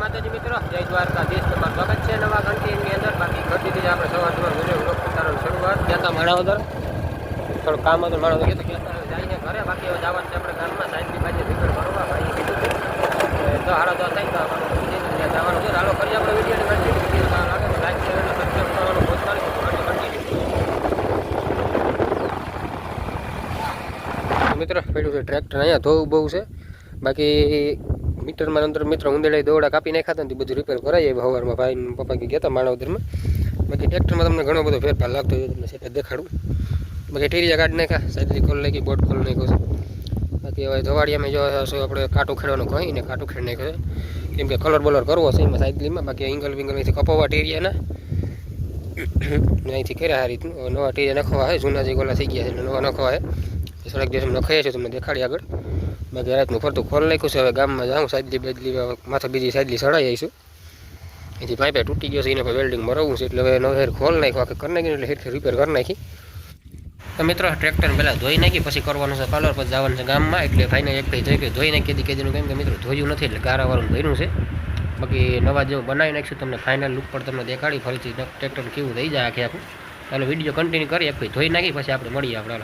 માતાજી મિત્રો, જય દ્વારકાધીશ. તમારું સ્વાગત છે નવા કન્ટેન્ટની અંદર. બાકી ઘટી દીધી આપણે સવાર સવાર વીડિયો બ્લોગ ઉતારવાની શરૂઆત. ત્યાં તા માણાવદર થોડું કામ હતું માણાવદર કે અત્યારે જઈને ઘરે. બાકી હવે જવાનું છે આપણે ગામમાં સાહેબની પાસે રિપેર કરવા ભાઈ. તો હાડા દસ થાય તો આપણે ત્યાં જવાનું છે. હાલો કરીએ આપણે વિડીયોની વીડિયો લાગે લાઈક શેર સબસ્ક્રાઈબ કરવાનું પોતાની મિત્ર, પેલું છે ટ્રેક્ટર અહીંયા ધોવું બહુ છે. બાકી મીટરમાં અંદર મિત્ર ઉંદેડા દોડા કાપી નાખ્યા હતા ને બધું રિપેર કરાવીએ હવારમાં ભાઈ ને પપ્પા ગયા હતા માણાવદરમાં બાકી ટ્રેક્ટરમાં તમને ઘણો બધો ફેરફાર લાગતો હોય તમને સેટ દેખાડું. બાકી ટીરિયા કાઢ નાખ્યા સાઈડલી ખોલ નાખી, બોટ ખોલ નાખ્યો છે. બાકી હવે ધોવાડિયામાં જો આપણે કાંટું ખેડવાનું કહીને કાંટું ખેડ નાખ્યો છે. કેમ કે કલર બલર કરવો છે એમાં સાઈડલીમાં. બાકી એંગલ વિંગલ અહીંથી કપાવવા ટીરિયાના. ને અહીંથી કર્યા આ રીતનું. નવા ટીરિયા નખવા છે જૂના જે ગોલા થઈ ગયા છે નવા નખવા એ થોડાક દિવસ નખાયા છે, તમને દેખાડી આગળ. બાકી રાતનું ફરતું ખોલ નાખ્યું છે. હવે ગામમાં જાઉં સાદલી બેદલી માથે બીજી સાદલી સડાઈ આવીશું. એથી પાઇપે તૂટી ગયો છે, એને વેલ્ડિંગ મરવું છે, એટલે હવે નવેર ખોલ નાખ્યો. આખે કરી નાખી એટલે હેઠળ રિપેર કરી નાખી. તો મિત્રો ટ્રેક્ટર પહેલાં ધોઈ નાખી, પછી કરવાનું છે કલર પછી જવાનું છે ગામમાં. એટલે ભાઈને એક ભાઈ જોઈ કે ધોઈ નાખી, કેદી કેદીનું કેમ કે મિત્રો, ધોયું નથી, એટલે ગારાવાળું ભર્યું છે. બાકી નવા જેવું બનાવી નાખીશું તમને ફાઇનલ લુક પર તમને દેખાડી. ફરીથી ટ્રેક્ટર કેવું થઈ જાય આખે આખું. ચાલો વીડિયો કન્ટિન્યુ કરી એક ભાઈ ધોઈ નાખી, પછી આપણે મળીએ આપણે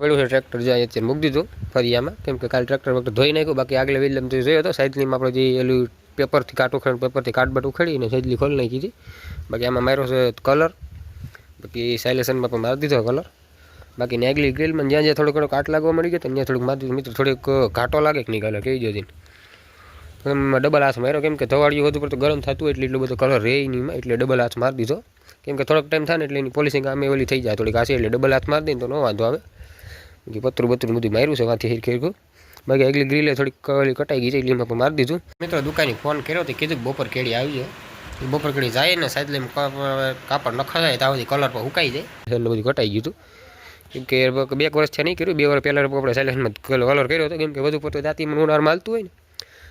પડ્યું છે ટ્રેક્ટર જાય અત્યારે મૂકી દીધું ફરિયામાં. કેમ કે કાલે ટ્રેક્ટર વખતે ધોઈ નાખ્યું, બાકી આગળ વિલમ તો જોયો હતો સાયકલીમાં આપણે જે એલું પેપરથી કાટ ઉખેડ પેપરથી કાટબટ ઉખેડીને સાયકલી ખોલી નાખી હતી. બાકી આમાં માર્યો છે કલર બાકી સાયલેશનમાં પણ મારી દીધો કલર બાકી નેગલી ગ્રીલમાં જ્યાં જ્યાં થોડો ઘણો કાટ લાગવા મળી ગયો ત્યાં થોડુંક મારી દીધું. મિત્ર, થોડીક ઘાટો લાગે કે નહીં કલર કહી જતી ડબલ હાથ માર્યો, કેમ કે ધવાડિયું હતું પર ગરમ થતું એટલે એટલું બધો કલર રહે નહીં એટલે ડબલ હાથ મારી દીધો. કેમ કે થોડોક ટાઈમ થાય ને એટલે એની પોલિસિંગ આમે ઓલી થઈ જાય થોડીક આસી એટલે ડબલ હાથ મારી દઈને તો ન વાંધો આવે. બાકી પતરું બતરું બધું માર્યું છે, વાંથી હિરખી હિરખું બાકી આગલી ગ્રીલે થોડીક ઓલી કટાઈ ગઈ છે, એટલે એમાં પણ મારી દીધું. મિત્રો દુકાને ફોન કર્યો તો કીધું કે બપોર કેડી આવી જાય બપોર કેળી જાય ને સાઈડ લઈને કાપડ નખાય ત્યાં સુધી કલર પર હુકાઈ જાય. એટલે બધું કટાઈ ગયું હતું. કેમ કે બે વર્ષ થયા નહીં કર્યું, બે વર્ષ પહેલાં આપણે સાયલેન્સમાં કલર કર્યો હતો. કેમ કે બધું પોતે દાંતીમાં ઉનાર માલતું હોય ને.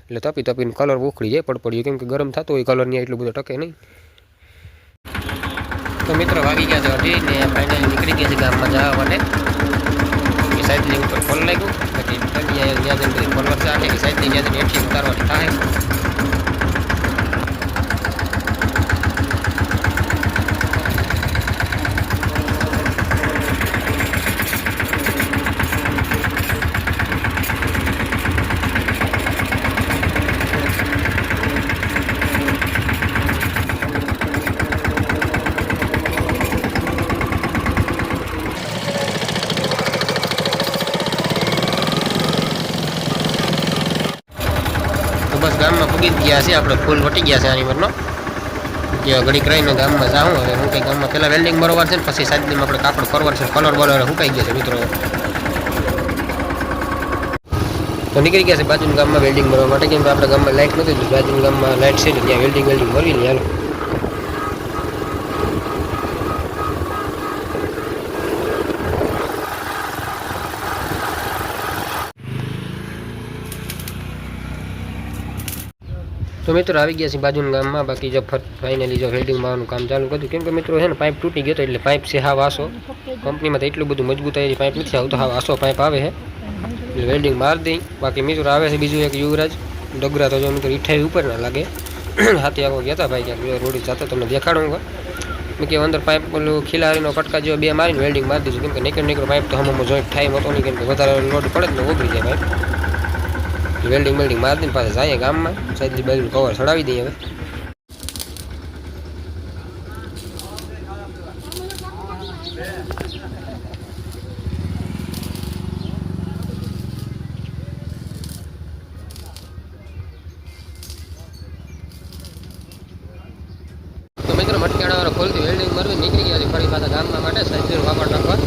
એટલે તપી તપીને કલર ઉખડી જાય પડપડ્યું કેમ કે ગરમ થતો હોય, કલર એટલું બધું ટકે નહીં. તો મિત્રો વાગી ગયા છે અઢી ને ફાઇનલી નીકળી ગયા છે ગામમાં જવા માટે. સાઈડની ઉપર ફોન લાગ્યું પછી ત્યાં જઈને ફોન વર્ષે આખી સાહેબની જ્યાં જઈને હેઠી ઉતારવાની થાય તો બસ ગામમાં પૂગી જ ગયા છે, આપણે ફૂલ વટી ગયા છે આની પરનો કે ઘડીક રહીને ગામમાં જાઉં, હવે હું કંઈ ગામમાં પહેલાં વેલ્ડિંગ બરોબર છે ને, પછી સાઈડમાં આપણે કાપડ ફરવર છે કલર બલર હુકાઈ ગયા છે, મિત્રો. તો નીકળી ગયા છે બાજુના ગામમાં વેલ્ડિંગ કરવા માટે કેમ આપણા ગામમાં લાઇટ નથી બાજુના ગામમાં લાઇટ છે ને ત્યાં વેલ્ડિંગ વેલ્ડિંગ મળી ને હાલો. તો મિત્રો આવી ગયા છે બાજુના ગામમાં. બાકી જો ફાઇનલી જો વેલ્ડિંગ મારવાનું કામ ચાલુ કર્યું. કેમ કે મિત્રો છે ને પાઇપ તૂટી ગયો હતો એટલે પાઇપ છે હાવ આસો કંપનીમાં તો એટલું બધું મજબૂતાઈ પાઇપ નથી આવતો. હાવ આસો પાઇપ આવે છે. એટલે વેલ્ડિંગ મારી દઈ. બાકી મિત્રો આવે છે બીજું એક યુવરાજ. ડગરા તો જો મિત્રો ઈઠાઈ ઉપર ના લાગે. હાથી આવો ગયા હતા ભાઈ, ક્યાંક રોડી સાથે તમને દેખાડું મેં કે અંદર પાઇપ પેલું ખિલારીનો કટકા જેવો બે મારીને વેલ્ડિંગ મારી દીધું. કેમ કે નીકળ નીકળ પાઇપ તો હમણાં જોઈન્ટ થાય હતો નહીં. કેમ કે વધારે લોડ પડે જ ને, ઓગળી જાય પાઇપ વેલ્ડિંગ વેલ્ડિંગ મારી પાછા જાય ગામમાં. સાઈડલી બાજુ કવર ચડાવી દઈએ હવે. તો મિત્રો વેલ્ડિંગ મારવી નીકળી ગયા ફરી પાછા ગામમાં માટે. સાઈડ વાપર નાખવા.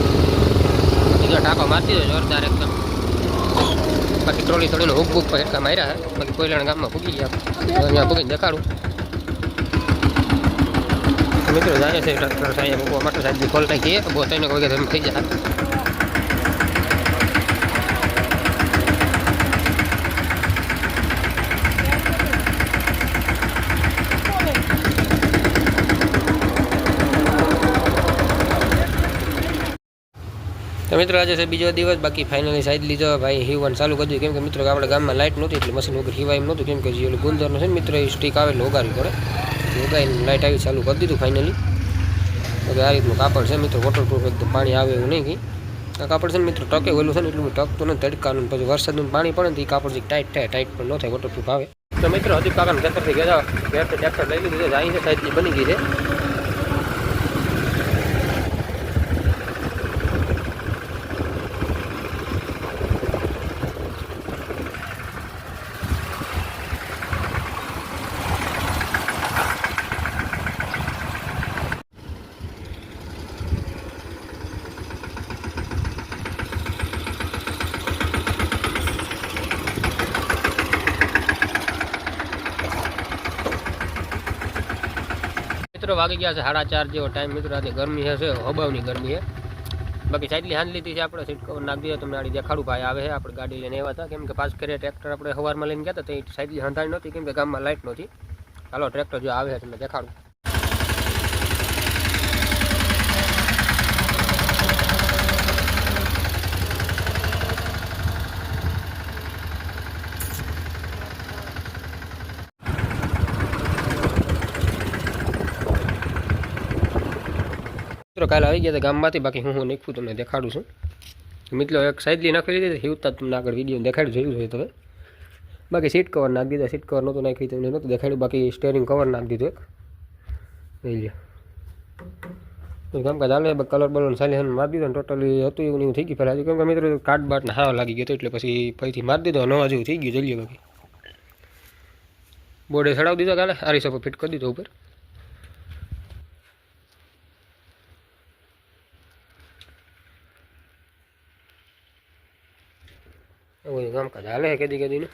ટાંકો મારતી દો જોરદાર એકદમ. બાકી ટ્રોલી થોડીને હુક બુક પર એટલા માર્યા બાકી કોઈલાણ ગામમાં પૂગી ગયા. અહીંયા પૂગીને દેખાડું. મિત્રો જાય છે, ટ્રેક્ટર સાહેબ, મૂકવા સાહેબ ખોલ નાખીએ બહુ ત્રણ વાગે થઈ જાય તો મિત્રો, આજે છે બીજો દિવસ, બાકી ફાઇનલી સાઈડ લીધો. ભાઈ, હિવન ચાલુ કર્યું કેમ કે મિત્રો, આપણે ગામમાં લાઇટ નહોતી, એટલે મશીન વગર હિવાય એમ નહોતું. કેમ કે જે ઓલું ગુંદરનો છે મિત્રો, એ સ્ટીક આવે એટલે ઉગાડવી પડે ઉગાડીને લાઇટ આવી ચાલુ કરી દીધું ફાઇનલી હવે આ રીતનું કાપડ છે મિત્રો વોટરપ્રૂફ એકદમ પાણી આવે એવું નહીં કંઈ. આ કાપડ છે ને મિત્રો, ટકે ઓલું છે ને એટલું ટકતું નથી, તડકાનું. પછી વરસાદનું પાણી પડે ને તો એ કાપડ જે ટાઈટ થાય ટાઈટ પણ ન થાય વોટરપ્રૂફ આવે. તો મિત્રો હજી કાકાને ખેતરથી ગયા ઘેર ટ્રેક્ટર લઈ લીધું છે સાઈડની બની ગઈ છે. મિત્રો વાગી ગયા છે સાડા ચાર જેવો ટાઈમ મિત્રો આજે ગરમી હશે, હબાવની ગરમી છે બાકી સાઈડલી હાંજ લીધી છે આપણે, સીટ કવર નાખી દઈએ તમને આડી દેખાડું ભાઈ આવે છે, આપણે ગાડી લઈને આવ્યા હતા. કેમ કે પાસ કરીએ ટ્રેક્ટર આપણે સવારમાં લઈને ગયા હતા, તો એ સાઈડલી હાંધાણી નહોતી, કેમ કે ગામમાં લાઇટ નહોતી. હાલો, ટ્રેક્ટર જો આવે છે, તમને દેખાડું. મિત્રો કાલે આવી ગયા હતા ગામમાંથી, બાકી હું હું નાખું તમને, દેખાડું છું. મિત્રો, એક સાઈડલી નાખી દીધી હિવતા તમને આગળ વીડિયો દેખાડ્યું જોયું જોઈએ તમે. બાકી સીટ કવર નાખી દીધા સીટ કવર નહોતું નાખી તમને નહોતું દેખાડ્યું, બાકી સ્ટેરિંગ કવર નાખી દીધું એક. લઈ લ્યો. તો કામકાજ હાલે કલર બલર સાલી મારી દીધો ને ટોટલી હતું એવું ને એવું થઈ ગયું પહેલાં. કેમ કે મિત્રો કાટ બાટને હાવ લાગી ગયો હતો, એટલે પછી ફરીથી મારી દીધો નવા જેવું થઈ ગયું, જલ્દી બાકી. બોર્ડે ચડાવી દીધો કાલે, આરી સપો ફિટ કરી દીધો ઉપર. એવું કામકાજ હાલે છે કદી કદીનું.